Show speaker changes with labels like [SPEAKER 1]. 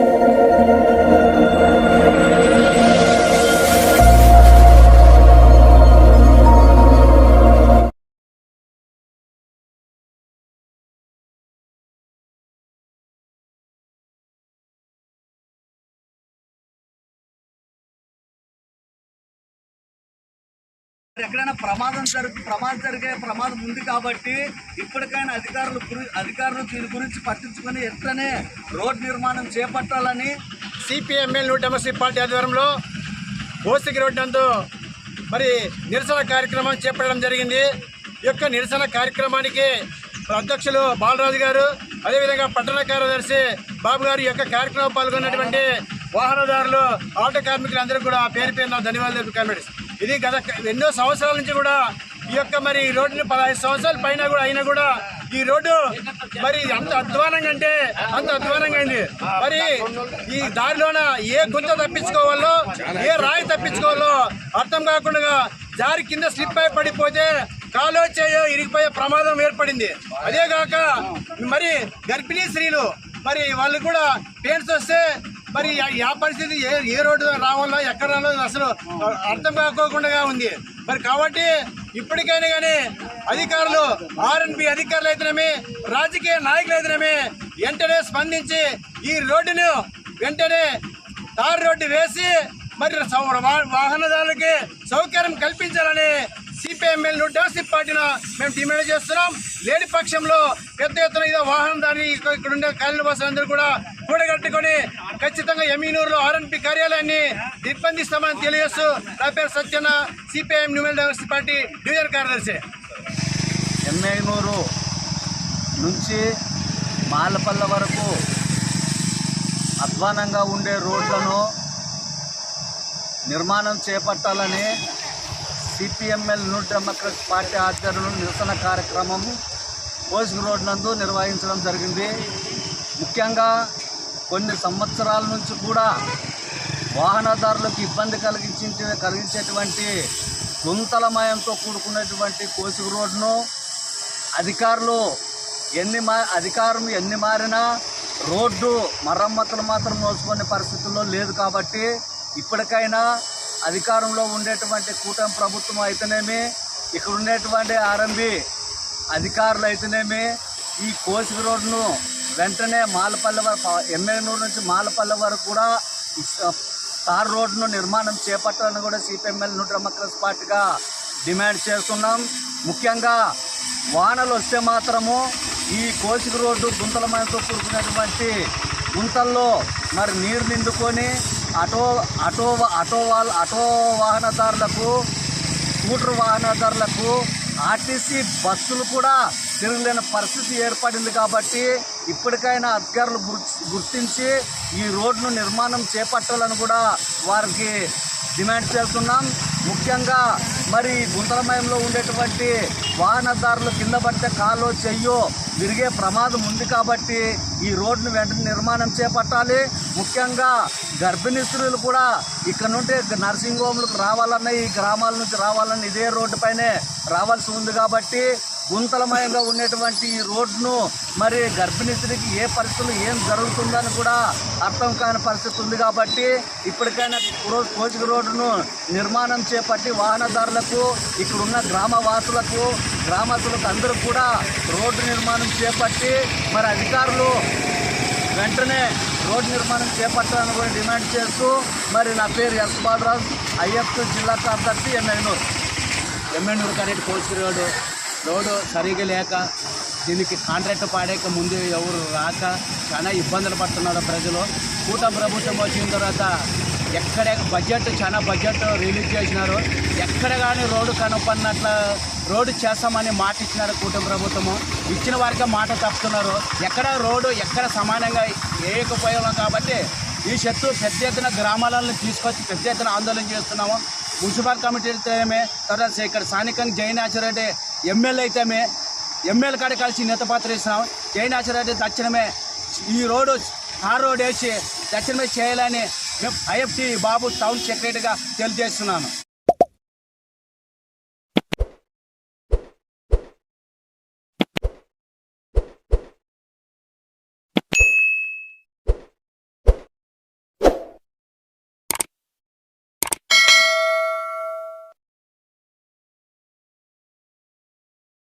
[SPEAKER 1] Música ఎక్కడైనా ప్రమాదం జరుగు ప్రమాదం జరిగే ప్రమాదం ఉంది కాబట్టి ఇప్పటికైనా అధికారులు అధికారులు దీని గురించి పట్టించుకొని ఎట్లనే రోడ్ నిర్మాణం చేపట్టాలని
[SPEAKER 2] సిపిఎంఎల్ నూట ఎంఎస్సీ పార్టీ ఆధ్వర్యంలో ఓసికి రోడ్ నందు మరి నిరసన కార్యక్రమం చేపట్టడం జరిగింది. ఈ యొక్క నిరసన కార్యక్రమానికి అధ్యక్షులు బాలరాజు గారు అదేవిధంగా పట్టణ కార్యదర్శి బాబు గారు యొక్క కార్యక్రమం పాల్గొన్నటువంటి వాహనదారులు ఆటో కార్మికులందరూ కూడా పేరు పేరున ధన్యవాదాలు కామెంట్స్ ఇది గత ఎన్నో సంవత్సరాల నుంచి కూడా ఈ యొక్క మరి రోడ్డుని పదహైదు సంవత్సరాల పైన కూడా అయినా కూడా ఈ రోడ్డు మరి అంత అధ్వానంగా అంటే అంత అధ్వానంగా అయింది. మరి ఈ దారిలోన ఏ గుంత తప్పించుకోవాలో ఏ రాయి తప్పించుకోవాలో అర్థం కాకుండా జారి కింద స్లిప్ అయి పడిపోతే కాలో చేయో ఇరిగిపోయే ప్రమాదం ఏర్పడింది. అదేగాక మరి గర్భిణీ స్త్రీలు మరి వాళ్ళు కూడా పెయిన్స్ వస్తే మరి ఆ- పరిస్థితి ఏ ఏ రోడ్డు రావాలో ఎక్కడ రావాలో అసలు అర్థం కాకోకుండా ఉంది. మరి కాబట్టి ఇప్పటికైనా కానీ అధికారులు ఆర్ఎన్బి అధికారులు అయితేనేమి రాజకీయ నాయకులు అయితేనేమి వెంటనే స్పందించి ఈ రోడ్డును వెంటనే తారు రోడ్డు వేసి మరి సౌ- వాహనదారులకి సౌకర్యం కల్పించాలని సిపిఎంఎల్ డాసిప్ పార్టీన మేము డిమాండ్ చేస్తున్నాం. లేని పక్షంలో పెద్ద ఎత్తున ఇదో వాహనం దాన్ని ఇక్కడ ఉండే కాలనీ వాసులందరూ కూడా కూడగట్టుకొని ఖచ్చితంగా ఎమీనూరులో ఆర్ఎన్పి కార్యాలయాన్ని నిర్బంధిస్తామని తెలియజేస్తూ నా పేరు సత్యన సిపిఐఎం న్యూమెల్ డైవర్సిటీ పార్టీ డివిజన్ కార్యదర్శి.
[SPEAKER 1] ఎమ్మెనూరు నుంచి మాలపల్ల వరకు అధ్వానంగా ఉండే రోడ్లను నిర్మాణం చేపట్టాలని సిపిఎంఎల్ న్యూ డెమోక్రటిక్ పార్టీ ఆధ్వర్యంలో నిరసన కార్యక్రమం కోసిక్ రోడ్ నందు నిర్వహించడం జరిగింది. ముఖ్యంగా కొన్ని సంవత్సరాల నుంచి కూడా వాహనదారులకు ఇబ్బంది కలిగించే కలిగించేటువంటి గుంతలమయంతో కూడుకున్నటువంటి కోసిక రోడ్ను అధికారులు ఎన్ని మా అధికారం ఎన్ని మారినా రోడ్డు మరమ్మతులు మాత్రం నోచుకునే పరిస్థితుల్లో లేదు కాబట్టి ఇప్పటికైనా అధికారంలో ఉండేటువంటి కూటమి ప్రభుత్వం అయితేనేమి ఇక్కడ ఉండేటువంటి ఆర్ఎంబి అధికారులు అయితేనేమి ఈ కోసిక రోడ్డును వెంటనే మాలపల్లె వరకు ఎమ్మెల్యేనూరు నుంచి మాలపల్లె వరకు కూడా తార్ రోడ్డును నిర్మాణం చేపట్టాలని కూడా సిపిఎంఎల్ న్యూ డెమోక్రసీ పార్టీగా డిమాండ్ చేస్తున్నాం. ముఖ్యంగా వానలు వస్తే మాత్రము ఈ కోసిక రోడ్డు గుంతలమయంతో కూర్చున్నటువంటి గుంతల్లో మరి నీరు నిండుకొని ఆటో ఆటో ఆటో వాళ్ళ ఆటో వాహనదారులకు స్కూటర్ వాహనదారులకు ఆర్టీసీ బస్సులు కూడా తిరగలేని పరిస్థితి ఏర్పడింది కాబట్టి ఇప్పటికైనా అధికారులు గుర్- గుర్తించి ఈ రోడ్ను నిర్మాణం చేపట్టాలని కూడా వారికి డిమాండ్ చేస్తున్నాం. ముఖ్యంగా మరి గుంతలమయంలో ఉండేటువంటి వాహనదారులు కింద పడితే కాలో చెయ్యో విరిగే ప్రమాదం ఉంది కాబట్టి ఈ రోడ్ను వెంటనే నిర్మాణం చేపట్టాలి. ముఖ్యంగా గర్భిణీ స్త్రీలు కూడా ఇక్కడ నుండి నర్సింగ్ హోమ్లకు రావాలన్నా ఈ గ్రామాల నుంచి రావాలన్నా ఇదే రోడ్డు పైనే రావాల్సి ఉంది కాబట్టి గుంతలమయంగా ఉండేటువంటి ఈ రోడ్ను మరి గర్భిణీ స్త్రీకి ఏ పరిస్థితులు ఏం జరుగుతుందని కూడా అర్థం కాని పరిస్థితి ఉంది కాబట్టి ఇప్పటికైనా రో- కోచిక రోడ్డును నిర్మాణం చేపట్టి వాహనదారులకు ఇక్కడ ఉన్న గ్రామవాసులకు గ్రామస్తులకు అందరూ కూడా రోడ్డు నిర్మాణం చేపట్టి మరి అధికారులు వెంటనే రోడ్డు నిర్మాణం చేపట్టాలని కూడా డిమాండ్ చేస్తూ మరి నా పేరు ఎస్ బాలరాజ్ ఐఎఫ్ జిల్లా కార్యదర్శి ఎమ్మెల్యేనూరు
[SPEAKER 3] ఎమ్మెనూరు కరెక్ట్ కోచిక రోడ్డు రోడ్డు సరిగా లేక దీనికి కాంట్రాక్ట్ పాడేక ముందు ఎవరు రాక చాలా ఇబ్బందులు పడుతున్నారు ప్రజలు. కూటమి ప్రభుత్వం వచ్చిన తర్వాత ఎక్కడే బడ్జెట్ చాలా బడ్జెట్ రిలీజ్ చేసినారు. ఎక్కడ కానీ రోడ్డు కనపడినట్ల రోడ్డు చేస్తామని మాట ఇచ్చినారు కూటమి ప్రభుత్వము. ఇచ్చిన వారికే మాట తప్పుతున్నారు. ఎక్కడ రోడ్డు ఎక్కడ సమానంగా వేయకపోయాము కాబట్టి ఈ చెట్టు పెద్ద ఎత్తున గ్రామాలను తీసుకొచ్చి పెద్ద ఎత్తున ఆందోళన చేస్తున్నాము. మున్సిపల్ కమిటీ తర్వాత ఇక్కడ స్థానికంగా జైన్ ఆచార్య ఎమ్మెల్యే అయితేమే ఎమ్మెల్యే కాడ కలిసి నేత పాత్ర ఇస్తున్నాం జైన్ తక్షణమే ఈ రోడ్డు ఆ రోడ్ వేసి తక్షణమే చేయాలని మేము ఐఎఫ్టీ బాబు టౌన్ సెక్రటరీగా తెలియజేస్తున్నాను.